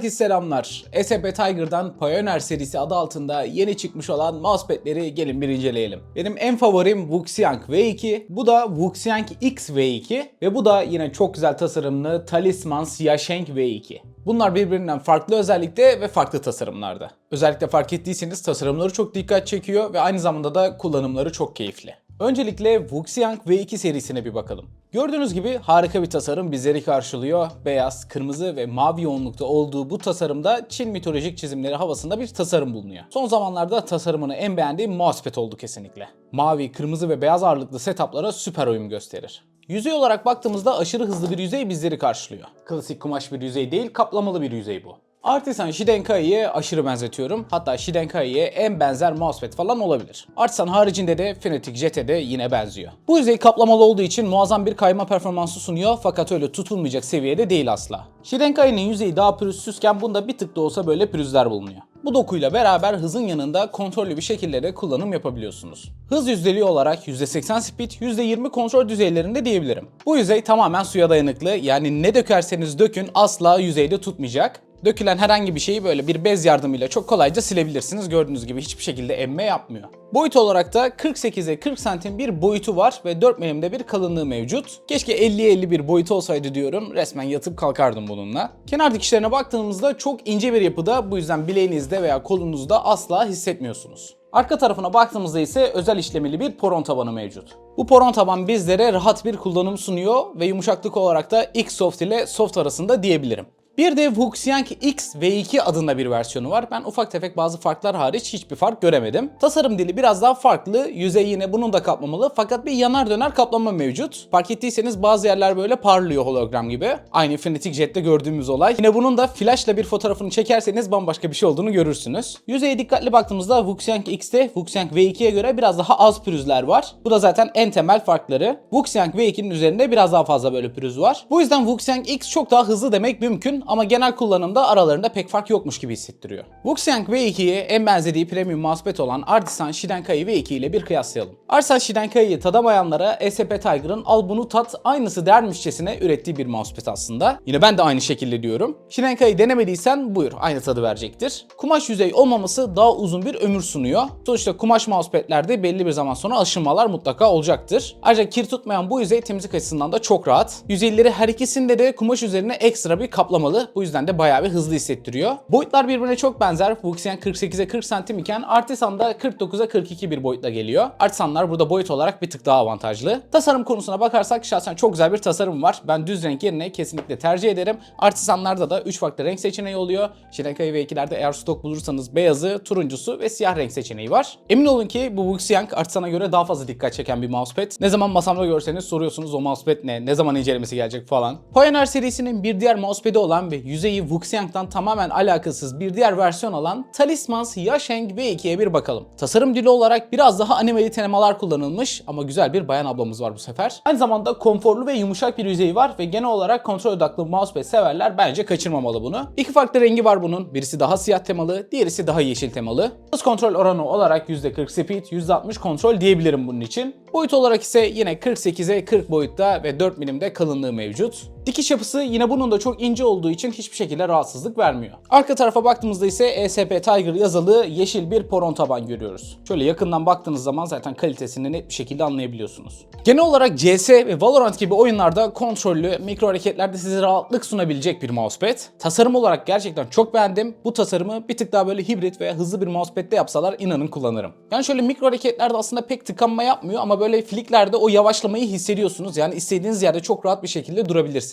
Herkese selamlar. SAP Tiger'dan Pioneer serisi adı altında yeni çıkmış olan mousepad'leri gelin bir inceleyelim. Benim en favorim Wuxiang V2, bu da Wuxiang X V2 ve bu da yine çok güzel tasarımlı Talisman Xiaosheng V2. Bunlar birbirinden farklı özellikte ve farklı tasarımlarda. Özellikle fark ettiyseniz tasarımları çok dikkat çekiyor ve aynı zamanda da kullanımları çok keyifli. Öncelikle Wuxiang V2 serisine bir bakalım. Gördüğünüz gibi harika bir tasarım bizleri karşılıyor. Beyaz, kırmızı ve mavi yoğunlukta olduğu bu tasarımda Çin mitolojik çizimleri havasında bir tasarım bulunuyor. Son zamanlarda tasarımını en beğendiğim mousepad oldu kesinlikle. Mavi, kırmızı ve beyaz ağırlıklı setuplara süper uyum gösterir. Yüzey olarak baktığımızda aşırı hızlı bir yüzey bizleri karşılıyor. Klasik kumaş bir yüzey değil, kaplamalı bir yüzey bu. Artisan Shidenkai'ye aşırı benzetiyorum. Hatta Shidenkai'ye en benzer mousepad falan olabilir. Artisan haricinde de Fnatic Jet'e de yine benziyor. Bu yüzey kaplamalı olduğu için muazzam bir kayma performansı sunuyor fakat öyle tutulmayacak seviyede değil asla. Shidenkai'nin yüzeyi daha pürüzsüzken bunda bir tık da olsa böyle pürüzler bulunuyor. Bu dokuyla beraber hızın yanında kontrollü bir şekilde de kullanım yapabiliyorsunuz. Hız yüzdeliği olarak %80 speed, %20 kontrol düzeylerinde diyebilirim. Bu yüzey tamamen suya dayanıklı yani ne dökerseniz dökün asla yüzeyde tutmayacak. Dökülen herhangi bir şeyi böyle bir bez yardımıyla çok kolayca silebilirsiniz. Gördüğünüz gibi hiçbir şekilde emme yapmıyor. Boyut olarak da 48'e 40 santim bir boyutu var ve 4 milimde bir kalınlığı mevcut. Keşke 50'ye 50 bir boyutu olsaydı diyorum. Resmen yatıp kalkardım bununla. Kenar dikişlerine baktığımızda çok ince bir yapıda bu yüzden bileğinizde veya kolunuzda asla hissetmiyorsunuz. Arka tarafına baktığımızda ise özel işlemeli bir poron tabanı mevcut. Bu poron taban bizlere rahat bir kullanım sunuyor ve yumuşaklık olarak da X-Soft ile Soft arasında diyebilirim. Bir de Wuxiang X V2 adında bir versiyonu var. Ben ufak tefek bazı farklar hariç hiçbir fark göremedim. Tasarım dili biraz daha farklı. Yüzey yine bunun da kaplamalı fakat bir yanar döner kaplama mevcut. Fark ettiyseniz bazı yerler böyle parlıyor hologram gibi. Aynı Fnatic Jet'te gördüğümüz olay. Yine bunun da flashla bir fotoğrafını çekerseniz bambaşka bir şey olduğunu görürsünüz. Yüzeye dikkatli baktığımızda Wuxiang X'te Wuxiang V2'ye göre biraz daha az pürüzler var. Bu da zaten en temel farkları. Wuxiang V2'nin üzerinde biraz daha fazla böyle pürüz var. Bu yüzden Wuxiang X çok daha hızlı demek mümkün ama genel kullanımda aralarında pek fark yokmuş gibi hissettiriyor. Wuxiang V2'ye en benzediği premium mousepad olan Artisan Shidenkai V2 ile bir kıyaslayalım. Artisan Shidenkai'yi tadamayanlara SAP Tiger'ın al bunu tat aynısı dermişçesine ürettiği bir mousepad aslında. Yine ben de aynı şekilde diyorum. Shidenkai'yi denemediysen buyur aynı tadı verecektir. Kumaş yüzey olmaması daha uzun bir ömür sunuyor. Sonuçta kumaş mousepad'lerde belli bir zaman sonra aşınmalar mutlaka olacaktır. Ayrıca kir tutmayan bu yüzey temizlik açısından da çok rahat. Yüzeyleri her ikisinde de kumaş üzerine ekstra bir kaplamalı. Bu yüzden de bayağı bir hızlı hissettiriyor. Boyutlar birbirine çok benzer. Wuxiang 48'e 40 santim iken Artisan'da 49'a 42 bir boyutla geliyor. Artisanlar burada boyut olarak bir tık daha avantajlı. Tasarım konusuna bakarsak şahsen çok güzel bir tasarım var. Ben düz renk yerine kesinlikle tercih ederim. Artisanlarda da 3 farklı renk seçeneği oluyor. Shirenkai ve 2'lerde eğer stok bulursanız beyazı, turuncusu ve siyah renk seçeneği var. Emin olun ki bu Wuxiang Artisan'a göre daha fazla dikkat çeken bir mousepad. Ne zaman masamda görseniz soruyorsunuz o mousepad ne, ne zaman incelemesi gelecek falan. Pioneer serisinin bir diğer mousepad'i olan ve yüzeyi Wuxiang'dan tamamen alakasız bir diğer versiyon olan Talisman Xiaosheng V2'ye bir bakalım. Tasarım dili olarak biraz daha animeli temalar kullanılmış ama güzel bir bayan ablamız var bu sefer. Aynı zamanda konforlu ve yumuşak bir yüzeyi var ve genel olarak kontrol odaklı mousepad severler bence kaçırmamalı bunu. İki farklı rengi var bunun. Birisi daha siyah temalı, diğerisi daha yeşil temalı. Hız kontrol oranı olarak %40 speed, %60 kontrol diyebilirim bunun için. Boyut olarak ise yine 48'e 40 boyutta ve 4 milimde kalınlığı mevcut. Dikiş yapısı yine bunun da çok ince olduğu için hiçbir şekilde rahatsızlık vermiyor. Arka tarafa baktığımızda ise ESP Tiger yazılı yeşil bir poron taban görüyoruz. Şöyle yakından baktığınız zaman zaten kalitesini net bir şekilde anlayabiliyorsunuz. Genel olarak CS ve Valorant gibi oyunlarda kontrollü, mikro hareketlerde size rahatlık sunabilecek bir mousepad. Tasarım olarak gerçekten çok beğendim. Bu tasarımı bir tık daha böyle hibrit veya hızlı bir mousepad'de yapsalar inanın kullanırım. Yani şöyle mikro hareketlerde aslında pek tıkanma yapmıyor ama böyle flicklerde o yavaşlamayı hissediyorsunuz. Yani istediğiniz yerde çok rahat bir şekilde durabilirsiniz.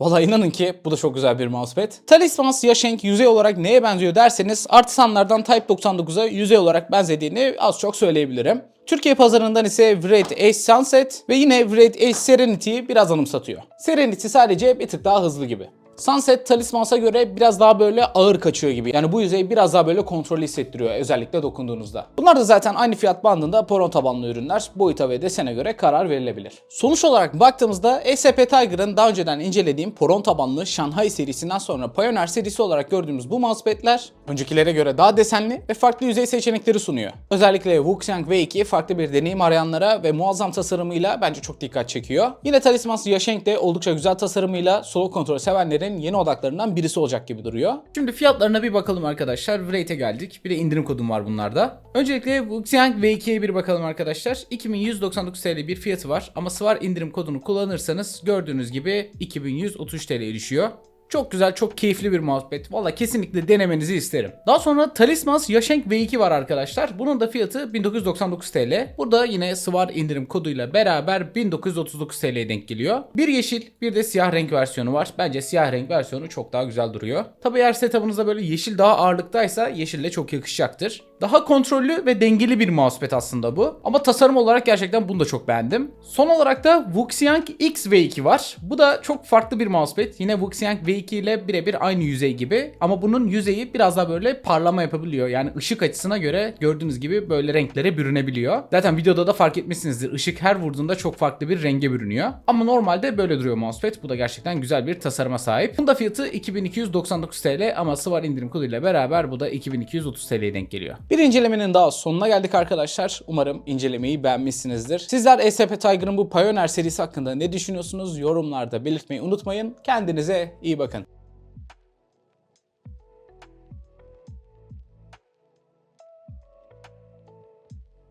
Vallahi inanın ki bu da çok güzel bir mousepad. Talisman Xiaosheng yüzey olarak neye benziyor derseniz artisanlardan Type 99'a yüzey olarak benzediğini az çok söyleyebilirim. Türkiye pazarından ise Wraith Ace Sunset ve yine Wraith Ace Serenity'yi biraz anımsatıyor. Serenity sadece bir tık daha hızlı gibi. Sunset Talismans'a göre biraz daha böyle ağır kaçıyor gibi. Yani bu yüzey biraz daha böyle kontrollü hissettiriyor özellikle dokunduğunuzda. Bunlar da zaten aynı fiyat bandında poron tabanlı ürünler. Boyuta ve desene göre karar verilebilir. Sonuç olarak baktığımızda SAP Tiger'ın daha önceden incelediğim poron tabanlı Shanghai serisinden sonra Pioneer serisi olarak gördüğümüz bu mousepad'ler öncekilere göre daha desenli ve farklı yüzey seçenekleri sunuyor. Özellikle Wuxiang V2 farklı bir deneyim arayanlara ve muazzam tasarımıyla bence çok dikkat çekiyor. Yine Talisman Yasheng de oldukça güzel tasarımıyla solo kontrol sevenlerin yeni odaklarından birisi olacak gibi duruyor. Şimdi fiyatlarına bir bakalım arkadaşlar. Wraith'e geldik. Bir de indirim kodum var bunlarda. Öncelikle Wuxiang V2'ye bir bakalım arkadaşlar. 2199 TL bir fiyatı var ama Svar indirim kodunu kullanırsanız gördüğünüz gibi 2133 TL'ye düşüyor. Çok güzel, çok keyifli bir mousepad. Valla kesinlikle denemenizi isterim. Daha sonra Talismans Yashenk V2 var arkadaşlar. Bunun da fiyatı 1999 TL. Burada yine Svar indirim koduyla beraber 1939 TL'ye denk geliyor. Bir yeşil, bir de siyah renk versiyonu var. Bence siyah renk versiyonu çok daha güzel duruyor. Tabi eğer setup'ınızda böyle yeşil daha ağırlıktaysa yeşille çok yakışacaktır. Daha kontrollü ve dengeli bir mousepad aslında bu. Ama tasarım olarak gerçekten bunu da çok beğendim. Son olarak da Wuxiang X V2 var. Bu da çok farklı bir mousepad. Yine Wuxiang V2 ile birebir aynı yüzey gibi. Ama bunun yüzeyi biraz daha böyle parlama yapabiliyor. Yani ışık açısına göre gördüğünüz gibi böyle renklere bürünebiliyor. Zaten videoda da fark etmişsinizdir. Işık her vurduğunda çok farklı bir renge bürünüyor. Ama normalde böyle duruyor mousepad. Bu da gerçekten güzel bir tasarıma sahip. Bunun da fiyatı 2299 TL ama Sıvar indirim koduyla beraber bu da 2230 TL'ye denk geliyor. Bir incelemenin daha sonuna geldik arkadaşlar. Umarım incelemeyi beğenmişsinizdir. Sizler ESP Tiger'ın bu Pioneer serisi hakkında ne düşünüyorsunuz? Yorumlarda belirtmeyi unutmayın. Kendinize iyi bakın. spoken.